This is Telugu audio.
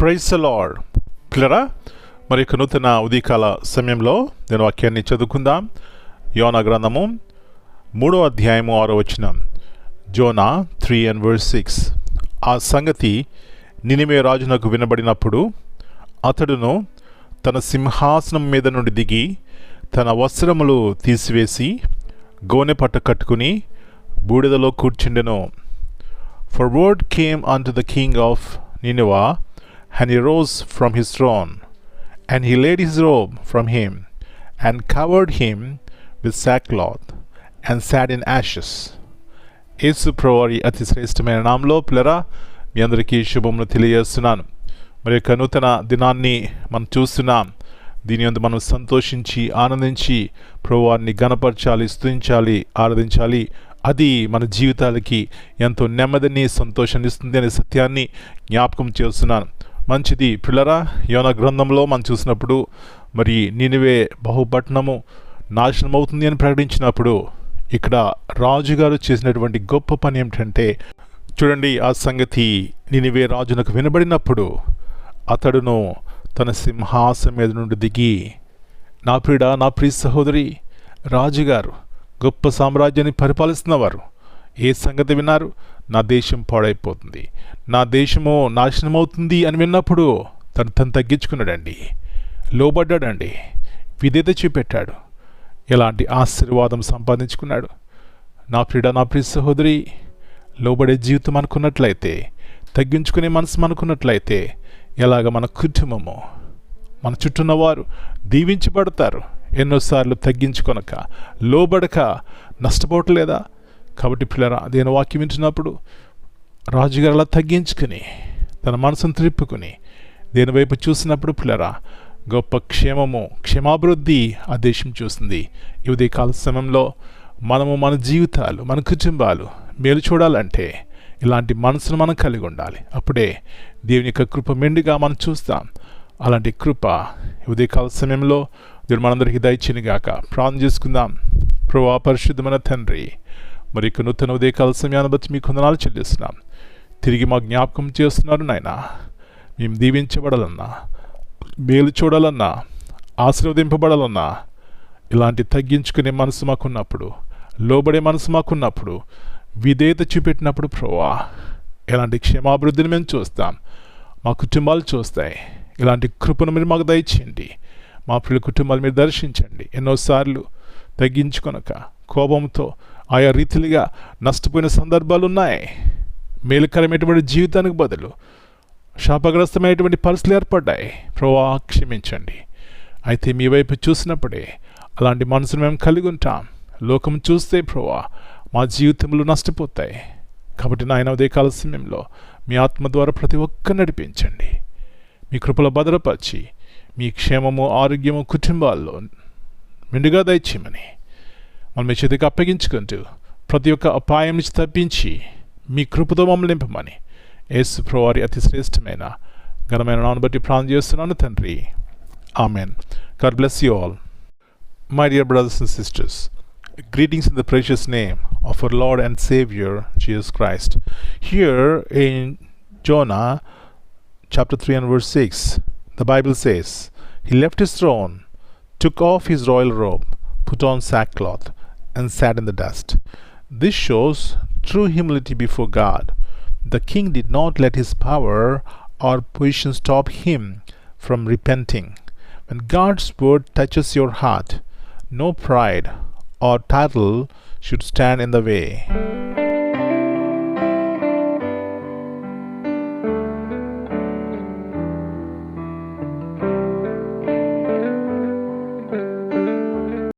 ప్రైజ్ లార్డ్ పిల్లరా మరి యొక్క నూతన ఉదయకాల సమయంలో నేను వాక్యాన్ని చదువుకుందాం. యోన గ్రంథము మూడో అధ్యాయము ఆరో వచనం. Jonah three and verse six ఆ సంగతి నినిమే రాజునకు వినబడినప్పుడు అతడును తన సింహాసనం మీద నుండి దిగి తన వస్త్రములు తీసివేసి గోనె పట్ట కట్టుకుని బూడిదలో కూర్చుండెను. For word came on to the king of Nineveh and he rose from his throne, and he laid his robe from him, and covered him with sackcloth, and sat in ashes. Yesu ప్రవారి అతి శ్రేష్టమైన నామంలో పిల్లరా మీ అందరికీ శుభములు తెలియజేస్తున్నాను మరి యొక్క నూతన దినాన్ని మనం చూస్తున్నాం దీని అందు మనం సంతోషించి ఆనందించి ప్రభువారిని గణపరచాలి స్తుతించాలి ఆరాధించాలి అది మన జీవితాలకి ఎంతో నెమ్మదిని సంతోషాన్ని ఇస్తుంది అనే సత్యాన్ని జ్ఞాపకం చేస్తున్నాను మంచిది. పిల్లరా యోన గ్రంథంలో మనం చూసినప్పుడు మరి నినివే బహుపట్నము నాశనం అవుతుంది అని ప్రకటించినప్పుడు ఇక్కడ రాజుగారు చేసినటువంటి గొప్ప పని ఏమిటంటే చూడండి ఆ సంగతి నినివే రాజునకు వినబడినప్పుడు అతడును తన సింహాసం మీద నుండి దిగి నా ప్రియుడ నా ప్రియ సహోదరి రాజుగారు గొప్ప సామ్రాజ్యాన్ని పరిపాలిస్తున్నవారు. ఏ సంగతి విన్నారు? నా దేశం పాడైపోతుంది. నా దేశము నాశనమవుతుంది అని విన్నప్పుడు తను తను తగ్గించుకున్నాడండి. లోబడ్డాడండి. విధేత చూపెట్టాడు. ఎలాంటి ఆశీర్వాదం సంపాదించుకున్నాడు. నా ప్రియుడ నా ప్రియ సహోదరి లోబడే జీవితం అనుకున్నట్లయితే తగ్గించుకునే మనసు అనుకున్నట్లయితే ఎలాగ మన కుటుంబము మన చుట్టూన్న వారు దీవించబడతారు? ఎన్నోసార్లు తగ్గించుకొనక లోబడక నష్టపోవట్లేదా? కాబట్టి పిల్లరా దేని వాక్యం వింటున్నప్పుడు రాజుగారు అలా తగ్గించుకుని తన మనసును త్రిప్పుకుని దేని వైపు చూసినప్పుడు పిల్లరా గొప్ప క్షేమము క్షేమాభివృద్ధి ఆ దేశం చూస్తుంది. ఇవదే కాల సమయంలో మనము మన జీవితాలు మన కుటుంబాలు మేలు చూడాలంటే ఇలాంటి మనసును మనం కలిగి ఉండాలి. అప్పుడే దేవుని యొక్క కృప మెండుగా మనం చూస్తాం. అలాంటి కృప ఈ ఉదయకాల సమయంలో దేవుడు మనందరికీ దయచినగాక ప్రాణం చేసుకుందాం. ప్రభా పరిశుద్ధమైన తండ్రి మరి నూతన ఉదయకాల సమయాన్ని బట్టి మీకు కొందనాలు చెల్లిస్తున్నాం. తిరిగి మా జ్ఞాపకం చేస్తున్నారు నాయన. మేము దీవించబడాలన్నా మేలు చూడాలన్నా ఆశీర్వదింపబడాలన్నా ఇలాంటి తగ్గించుకునే మనసు మాకున్నప్పుడు లోబడే మనసు మాకున్నప్పుడు విధేయత చూపెట్టినప్పుడు ప్రోవా ఇలాంటి క్షేమాభివృద్ధిని మేము చూస్తాం. మా కుటుంబాలు చూస్తాయి. ఇలాంటి కృపను మీరు మాకు దయచేయండి. మా పిల్లల కుటుంబాలు మీరు దర్శించండి. ఎన్నోసార్లు తగ్గించుకొనక కోపంతో ఆయా రీతిలుగా నష్టపోయిన సందర్భాలు ఉన్నాయి మేలుకరమైనటువంటి జీవితానికి బదులు శాపగ్రస్తమైనటువంటి పరిస్థితులు ఏర్పడ్డాయి. ప్రభా క్షమించండి. అయితే మీ వైపు చూసినప్పుడే అలాంటి మనసును మేము కలిగి ఉంటాం. లోకం చూస్తే ప్రభా మా జీవితంలో నష్టపోతాయి. కాబట్టి నాయన ఉదయకాల సమయంలో మీ ఆత్మ ద్వారా ప్రతి ఒక్క నడిపించండి. మీ కృపలో భద్రపరిచి మీ క్షేమము ఆరోగ్యము కుటుంబాల్లో మెండుగా దయచేయమని మనం మీ చేతికి అప్పగించుకుంటూ ప్రతి ఒక్క అపాయం నుంచి తప్పించి మీ కృపతో మమ్మల్ని నింపమని యేసు ప్రవారి అతి శ్రేష్టమైన ఘనమైన నాను బట్టి ప్రాణం చేస్తున్నాను తండ్రి amen God bless you all my dear brothers and sisters greetings in the precious name of our Lord and Savior Jesus Christ. Here in Jonah chapter 3 and verse 6, the Bible says, He left his throne, took off his royal robe, put on sackcloth, and sat in the dust. This shows true humility before God. The king did not let his power or position stop him from repenting. When God's word touches your heart, no pride or title should stand in the way.